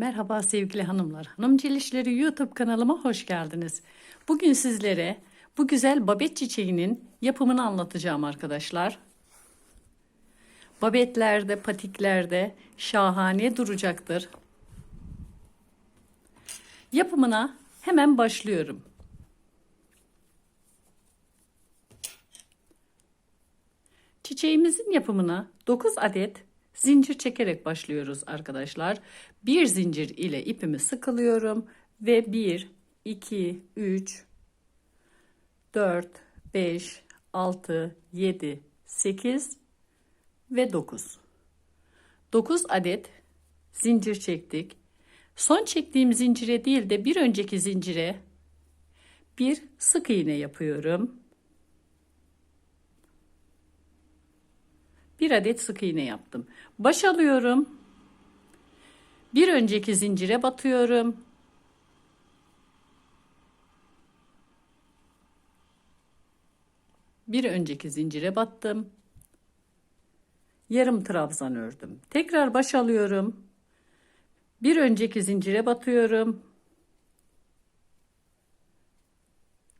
Merhaba sevgili hanımlar. Hanımcıl İşleri YouTube kanalıma hoş geldiniz. Bugün sizlere bu güzel babet çiçeğinin yapımını anlatacağım arkadaşlar. Babetlerde, patiklerde şahane duracaktır. Yapımına hemen başlıyorum. Çiçeğimizin yapımına 9 adet zincir çekerek başlıyoruz arkadaşlar. Bir zincir ile ipimi sıkılıyorum ve 1, 2, 3, 4, 5, 6, 7, 8 ve 9. 9 adet zincir çektik. Son çektiğim zincire değil de bir önceki zincire bir sık iğne yapıyorum. Bir adet sık iğne yaptım. Baş alıyorum. Bir önceki zincire batıyorum. Bir önceki zincire battım. Yarım trabzan ördüm. Tekrar baş alıyorum. Bir önceki zincire batıyorum.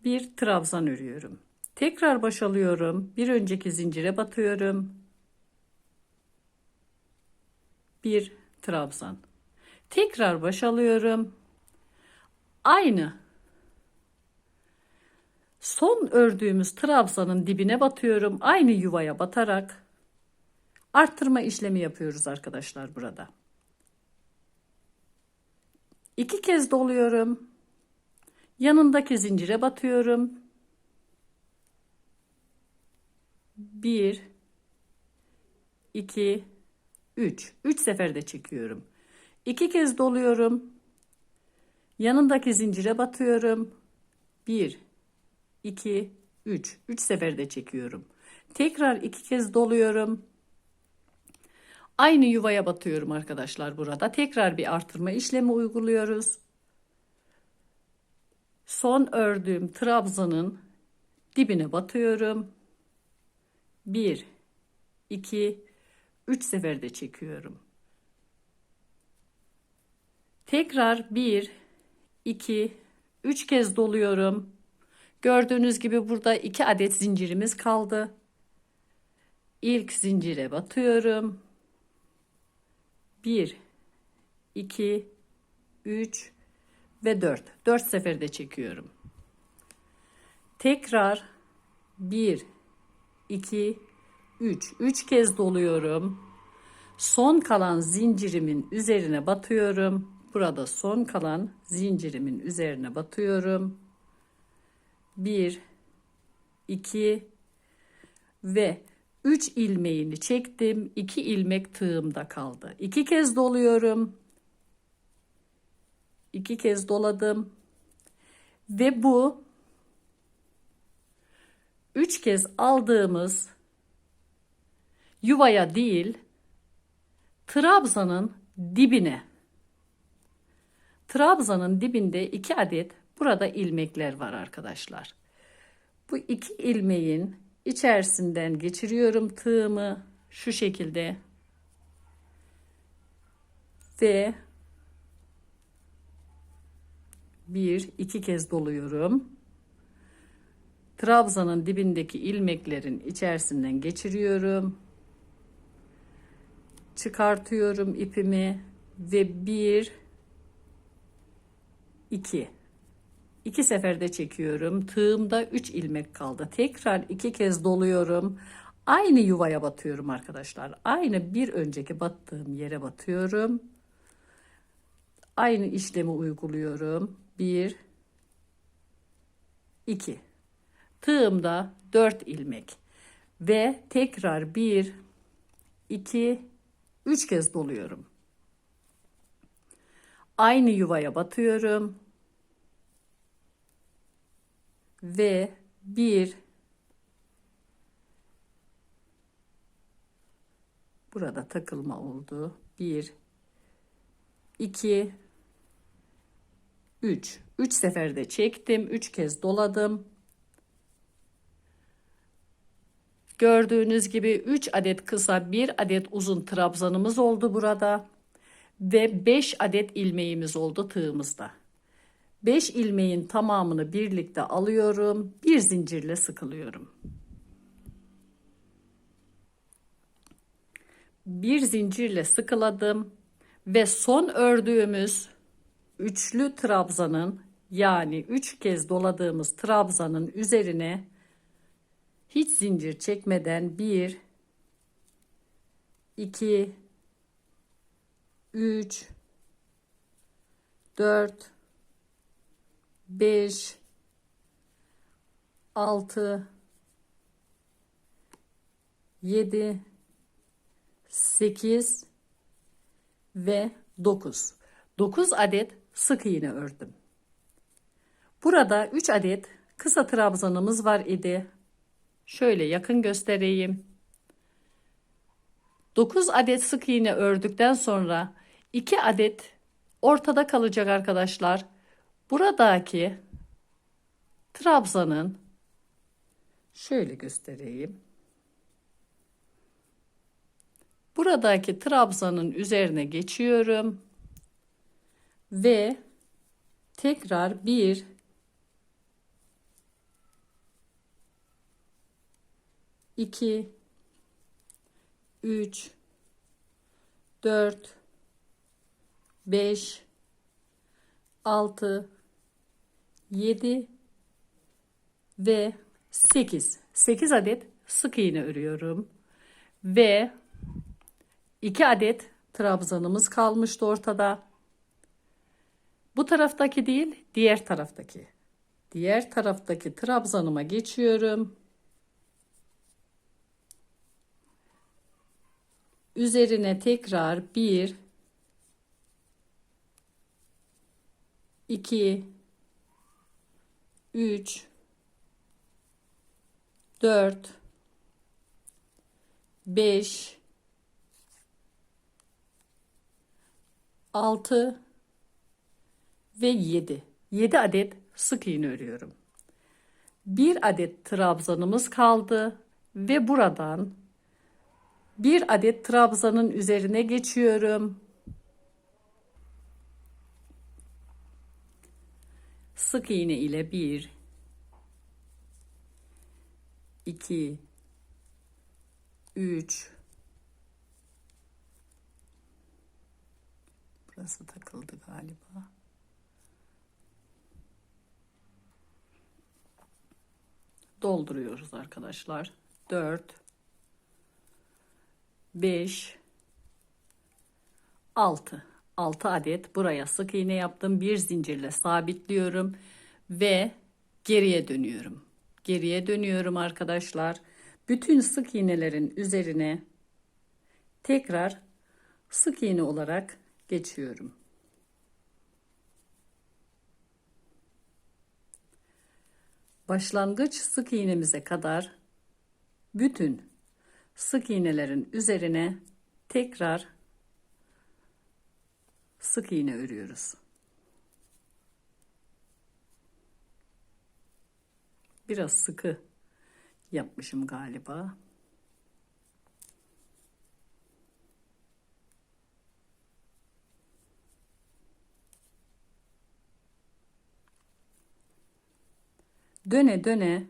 Bir trabzan örüyorum. Tekrar baş alıyorum. Bir önceki zincire batıyorum. Bir trabzan. Tekrar baş alıyorum. Aynı son ördüğümüz trabzanın dibine batıyorum. Aynı yuvaya batarak arttırma işlemi yapıyoruz arkadaşlar burada. İki kez doluyorum. Yanındaki zincire batıyorum. Bir, iki, üç. Üç seferde çekiyorum. İki kez doluyorum. Yanındaki zincire batıyorum. Bir, iki, üç. Üç seferde çekiyorum. Tekrar iki kez doluyorum. Aynı yuvaya batıyorum arkadaşlar burada. Tekrar bir artırma işlemi uyguluyoruz. Son ördüğüm trabzanın dibine batıyorum. 1 2 3 seferde çekiyorum. Tekrar 1 2 3 kez doluyorum. Gördüğünüz gibi burada 2 adet zincirimiz kaldı. İlk zincire batıyorum. 1 2 3 ve 4. 4 seferde çekiyorum. Tekrar 1 2 3 3 kez doluyorum. Son kalan zincirimin üzerine batıyorum. Burada son kalan zincirimin üzerine batıyorum. 1 2 ve 3 ilmeğini çektim. 2 ilmek tığımda kaldı. 2 kez doluyorum. 2 kez doladım. Ve bu 3 kez aldığımız yuvaya değil Trabzan'ın dibine Trabzan'ın dibinde 2 adet burada ilmekler var arkadaşlar. Bu iki ilmeğin içerisinden geçiriyorum tığımı şu şekilde ve bir iki kez doluyorum. Trabzanın dibindeki ilmeklerin içerisinden geçiriyorum. Çıkartıyorum ipimi ve bir iki iki seferde çekiyorum. Tığımda 3 ilmek kaldı. Tekrar iki kez doluyorum. Aynı yuvaya batıyorum arkadaşlar. Aynı bir önceki battığım yere batıyorum. Aynı işlemi uyguluyorum. 1 2 Tığımda 4 ilmek ve tekrar 1 2 3 kez doluyorum. Aynı yuvaya batıyorum ve bir burada takılma oldu. Bir, iki, üç. Üç seferde çektim. Üç kez doladım. Gördüğünüz gibi 3 adet kısa, 1 adet uzun trabzanımız oldu burada. ve 5 adet ilmeğimiz oldu tığımızda. 5 ilmeğin tamamını birlikte alıyorum. Bir zincirle sıkılıyorum. Bir zincirle sıkıladım ve son ördüğümüz üçlü trabzanın yani üç kez doladığımız trabzanın üzerine hiç zincir çekmeden bir, iki, üç, dört, beş, altı, yedi, sekiz ve dokuz. Dokuz adet sık iğne ördüm. Burada 3 adet kısa trabzanımız var idi. Şöyle yakın göstereyim. 9 adet sık iğne ördükten sonra 2 adet ortada kalacak arkadaşlar. Buradaki trabzanın şöyle göstereyim. Buradaki trabzanın üzerine geçiyorum ve tekrar bir 2 3 4 5 6 7 ve 8 8 adet sık iğne örüyorum ve 2 adet trabzanımız kalmıştı ortada. Bu taraftaki değil diğer taraftaki. Diğer taraftaki trabzanıma geçiyorum üzerine tekrar 1 2 3 4 5 6 ve 7 7 adet sık iğne örüyorum. Bir adet trabzanımız kaldı ve buradan bir adet trabzanın üzerine geçiyorum. Sık iğne ile bir, iki, üç. Burası takıldı galiba. Dolduruyoruz arkadaşlar. Dört, 5 6 6 adet buraya sık iğne yaptım. Bir zincirle sabitliyorum ve geriye dönüyorum. Geriye dönüyorum arkadaşlar. Bütün sık iğnelerin üzerine tekrar sık iğne olarak geçiyorum. Başlangıç sık iğnemize kadar bütün sık iğnelerin üzerine tekrar sık iğne örüyoruz. Biraz sıkı yapmışım galiba. Döne döne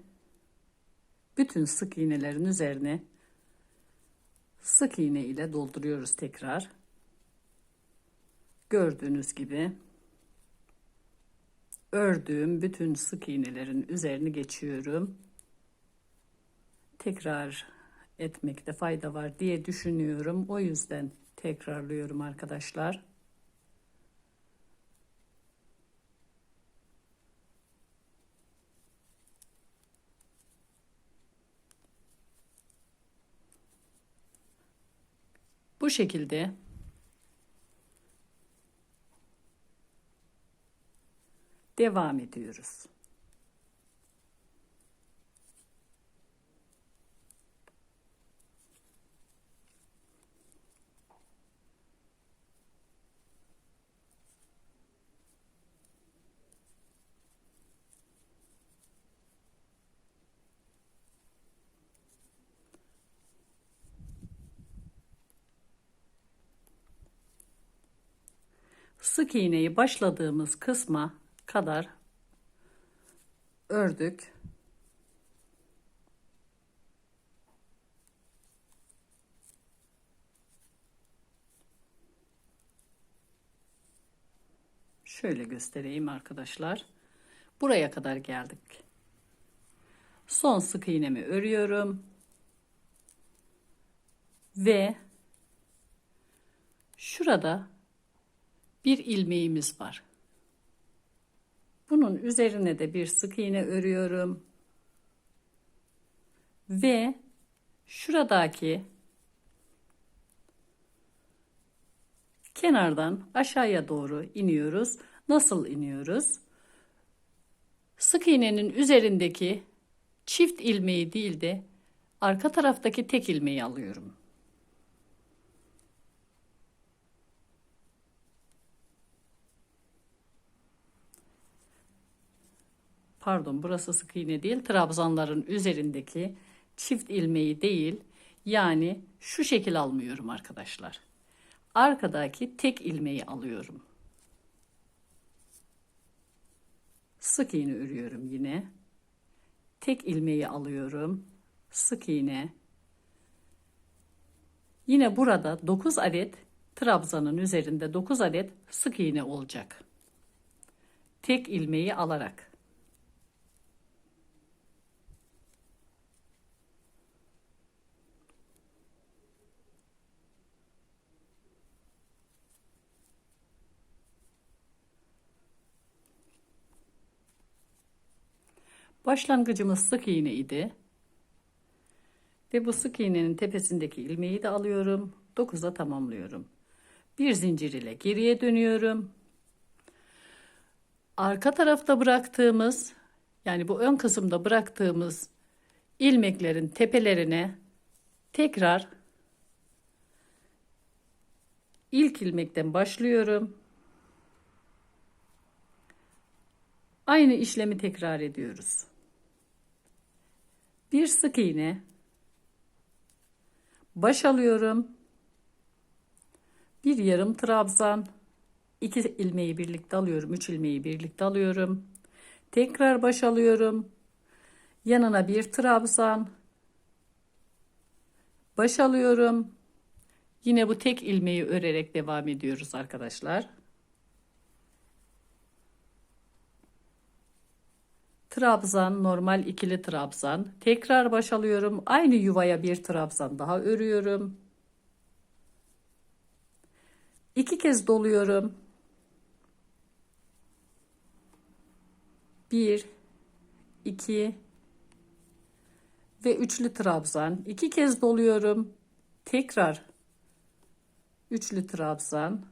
bütün sık iğnelerin üzerine sık iğne ile dolduruyoruz tekrar. Gördüğünüz gibi ördüğüm bütün sık iğnelerin üzerini geçiyorum. Tekrar etmekte fayda var diye düşünüyorum. O yüzden tekrarlıyorum arkadaşlar. Bu şekilde devam ediyoruz. Sık iğneyi başladığımız kısma kadar ördük. Şöyle göstereyim arkadaşlar. Buraya kadar geldik. Son sık iğnemi örüyorum. Ve şurada bir ilmeğimiz var. Bunun üzerine de bir sık iğne örüyorum. Ve şuradaki kenardan aşağıya doğru iniyoruz. Nasıl iniyoruz? Sık iğnenin üzerindeki çift ilmeği değil de arka taraftaki tek ilmeği alıyorum. Pardon burası sık iğne değil trabzanların üzerindeki çift ilmeği değil yani şu şekil almıyorum arkadaşlar. Arkadaki tek ilmeği alıyorum. Sık iğne örüyorum yine. Tek ilmeği alıyorum. Sık iğne. Yine burada 9 adet trabzanın üzerinde 9 adet sık iğne olacak. Tek ilmeği alarak. Başlangıcımız sık iğne idi. Ve bu sık iğnenin tepesindeki ilmeği de alıyorum. 9'a tamamlıyorum. Bir zincir ile geriye dönüyorum. Arka tarafta bıraktığımız yani bu ön kısımda bıraktığımız ilmeklerin tepelerine tekrar ilk ilmekten başlıyorum. Aynı işlemi tekrar ediyoruz. Bir sık iğne baş alıyorum. Bir yarım trabzan, iki ilmeği birlikte alıyorum, üç ilmeği birlikte alıyorum. Tekrar baş alıyorum. Yanına bir trabzan, baş alıyorum. Yine bu tek ilmeği örerek devam ediyoruz arkadaşlar. Trabzan, normal ikili trabzan. Tekrar baş alıyorum. Aynı yuvaya bir trabzan daha örüyorum. İki kez doluyorum. Bir, iki ve üçlü trabzan. İki kez doluyorum. Tekrar üçlü trabzan.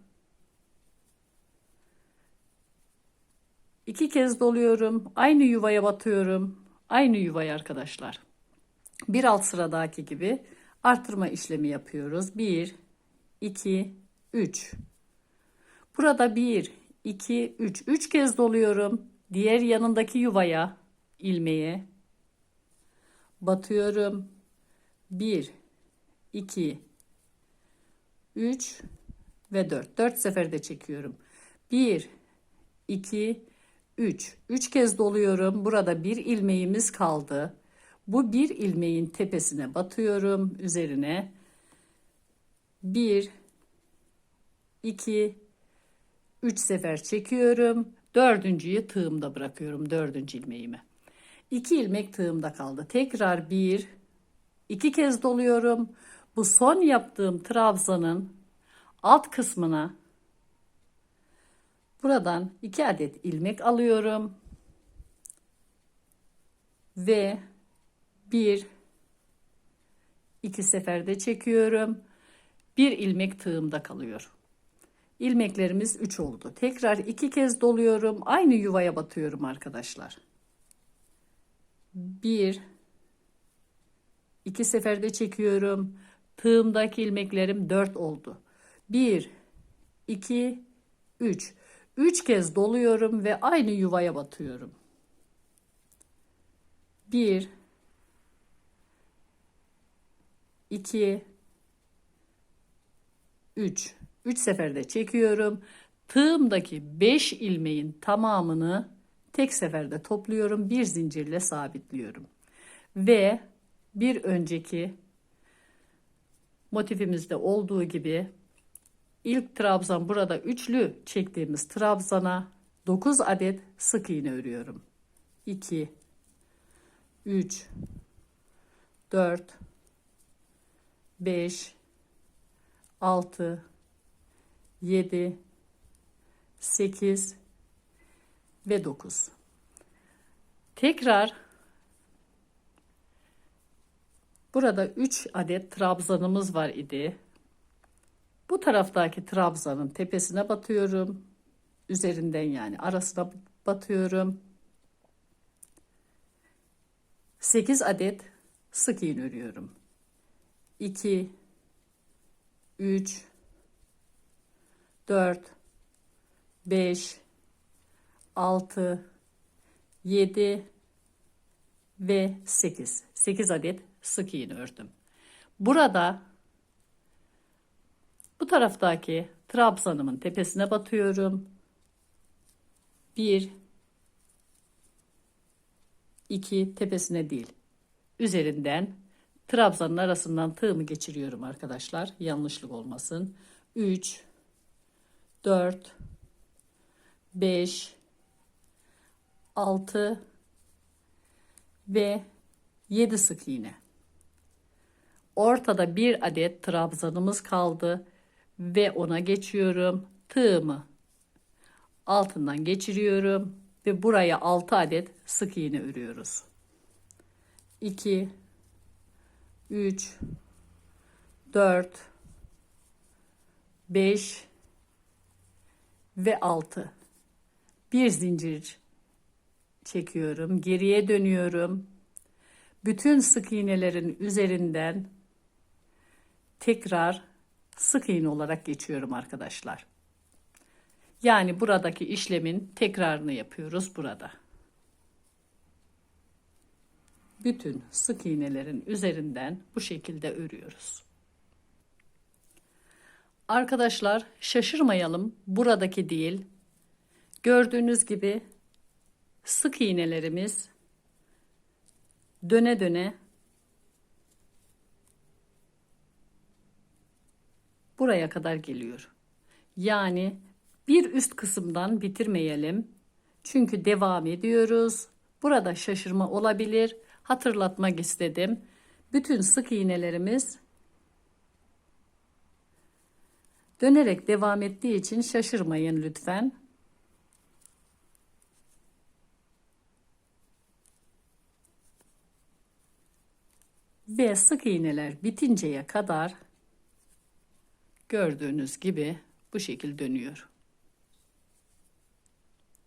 İki kez doluyorum. Aynı yuvaya batıyorum. Aynı yuvaya arkadaşlar. Bir alt sıradaki gibi artırma işlemi yapıyoruz. 1, 2, 3. Burada 1, 2, 3. 3 kez doluyorum. Diğer yanındaki yuvaya ilmeğe batıyorum. 1, 2, 3 ve 4. 4 seferde çekiyorum. 1, 2, 3. 3 kez doluyorum. Burada bir ilmeğimiz kaldı. Bu bir ilmeğin tepesine batıyorum. Üzerine 1 2 3 sefer çekiyorum. Dördüncüyü tığımda bırakıyorum. Dördüncü ilmeğimi. 2 ilmek tığımda kaldı. Tekrar 1 2 kez doluyorum. Bu son yaptığım trabzanın alt kısmına Buradan 2 adet ilmek alıyorum. Ve bir iki seferde çekiyorum. Bir ilmek tığımda kalıyor. İlmeklerimiz 3 oldu. Tekrar iki kez doluyorum. Aynı yuvaya batıyorum arkadaşlar. Bir iki seferde çekiyorum. Tığımdaki ilmeklerim 4 oldu. 1 2 3 3 kez doluyorum ve aynı yuvaya batıyorum. 1 2 3 3 seferde çekiyorum. Tığımdaki 5 ilmeğin tamamını tek seferde topluyorum. Bir zincirle sabitliyorum. Ve bir önceki motifimizde olduğu gibi ilk trabzan burada üçlü çektiğimiz trabzana 9 adet sık iğne örüyorum. 2 3 4 5 6 7 8 ve 9. Tekrar burada 3 adet trabzanımız var idi. Bu taraftaki trabzanın tepesine batıyorum. Üzerinden yani arasına batıyorum. 8 adet sık iğne örüyorum. 2 3 4 5 6 7 ve 8. 8 adet sık iğne ördüm. Burada bu taraftaki trabzanımın tepesine batıyorum. 1 2 tepesine değil. Üzerinden trabzanın arasından tığımı geçiriyorum arkadaşlar. Yanlışlık olmasın. 3 4 5 6 ve 7 sık iğne. Ortada bir adet trabzanımız kaldı ve ona geçiyorum. Tığımı altından geçiriyorum ve buraya 6 adet sık iğne örüyoruz. 2 3 4 5 ve 6 bir zincir çekiyorum geriye dönüyorum bütün sık iğnelerin üzerinden tekrar sık iğne olarak geçiyorum arkadaşlar yani buradaki işlemin tekrarını yapıyoruz burada bütün sık iğnelerin üzerinden bu şekilde örüyoruz. Arkadaşlar şaşırmayalım buradaki değil. Gördüğünüz gibi sık iğnelerimiz döne döne buraya kadar geliyor. Yani bir üst kısımdan bitirmeyelim. Çünkü devam ediyoruz. Burada şaşırma olabilir hatırlatmak istedim. Bütün sık iğnelerimiz dönerek devam ettiği için şaşırmayın lütfen. Ve sık iğneler bitinceye kadar gördüğünüz gibi bu şekil dönüyor.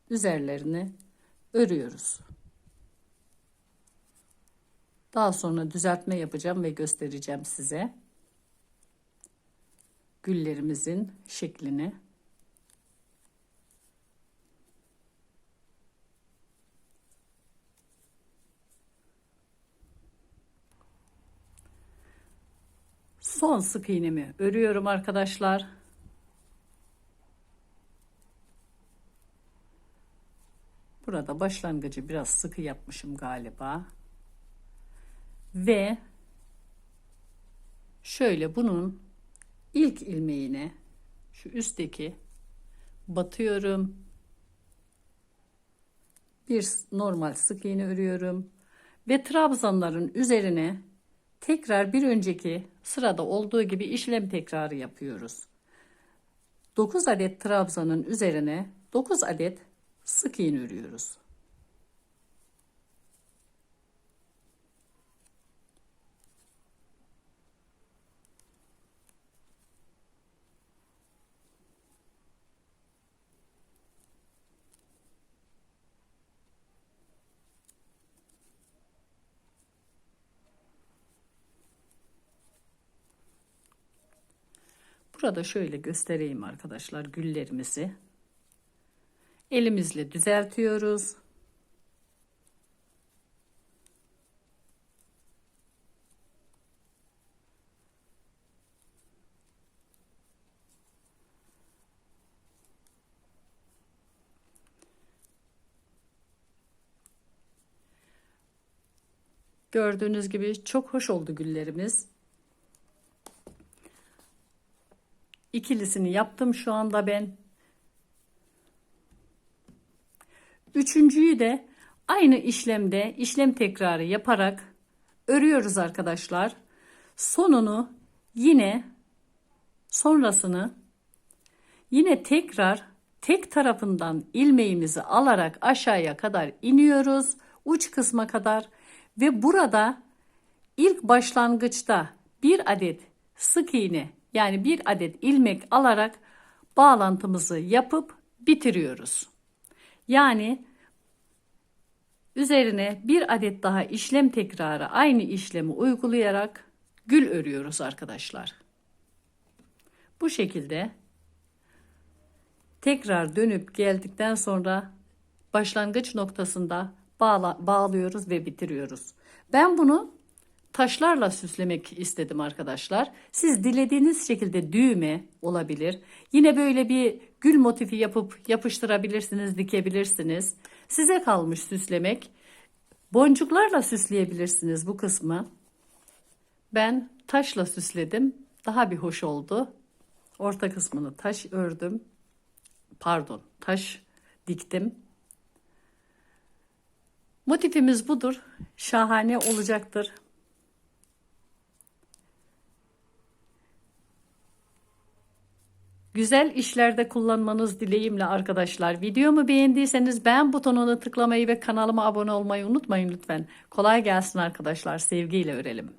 Üzerlerini örüyoruz. Daha sonra düzeltme yapacağım ve göstereceğim size. Güllerimizin şeklini. Son sık iğnemi örüyorum arkadaşlar. Burada başlangıcı biraz sıkı yapmışım galiba ve şöyle bunun ilk ilmeğine şu üstteki batıyorum. Bir normal sık iğne örüyorum ve trabzanların üzerine tekrar bir önceki sırada olduğu gibi işlem tekrarı yapıyoruz. 9 adet trabzanın üzerine 9 adet sık iğne örüyoruz. Burada şöyle göstereyim arkadaşlar güllerimizi. Elimizle düzeltiyoruz. Gördüğünüz gibi çok hoş oldu güllerimiz. İkilisini yaptım şu anda ben. Üçüncüyü de aynı işlemde işlem tekrarı yaparak örüyoruz arkadaşlar. Sonunu yine sonrasını yine tekrar tek tarafından ilmeğimizi alarak aşağıya kadar iniyoruz. Uç kısma kadar ve burada ilk başlangıçta bir adet sık iğne yani bir adet ilmek alarak bağlantımızı yapıp bitiriyoruz. Yani üzerine bir adet daha işlem tekrarı aynı işlemi uygulayarak gül örüyoruz arkadaşlar. Bu şekilde tekrar dönüp geldikten sonra başlangıç noktasında bağla, bağlıyoruz ve bitiriyoruz. Ben bunu taşlarla süslemek istedim arkadaşlar. Siz dilediğiniz şekilde düğme olabilir. Yine böyle bir gül motifi yapıp yapıştırabilirsiniz, dikebilirsiniz. Size kalmış süslemek. Boncuklarla süsleyebilirsiniz bu kısmı. Ben taşla süsledim. Daha bir hoş oldu. Orta kısmını taş ördüm. Pardon, taş diktim. Motifimiz budur. Şahane olacaktır. Güzel işlerde kullanmanız dileğimle arkadaşlar. Videomu beğendiyseniz beğen butonuna tıklamayı ve kanalıma abone olmayı unutmayın lütfen. Kolay gelsin arkadaşlar. Sevgiyle örelim.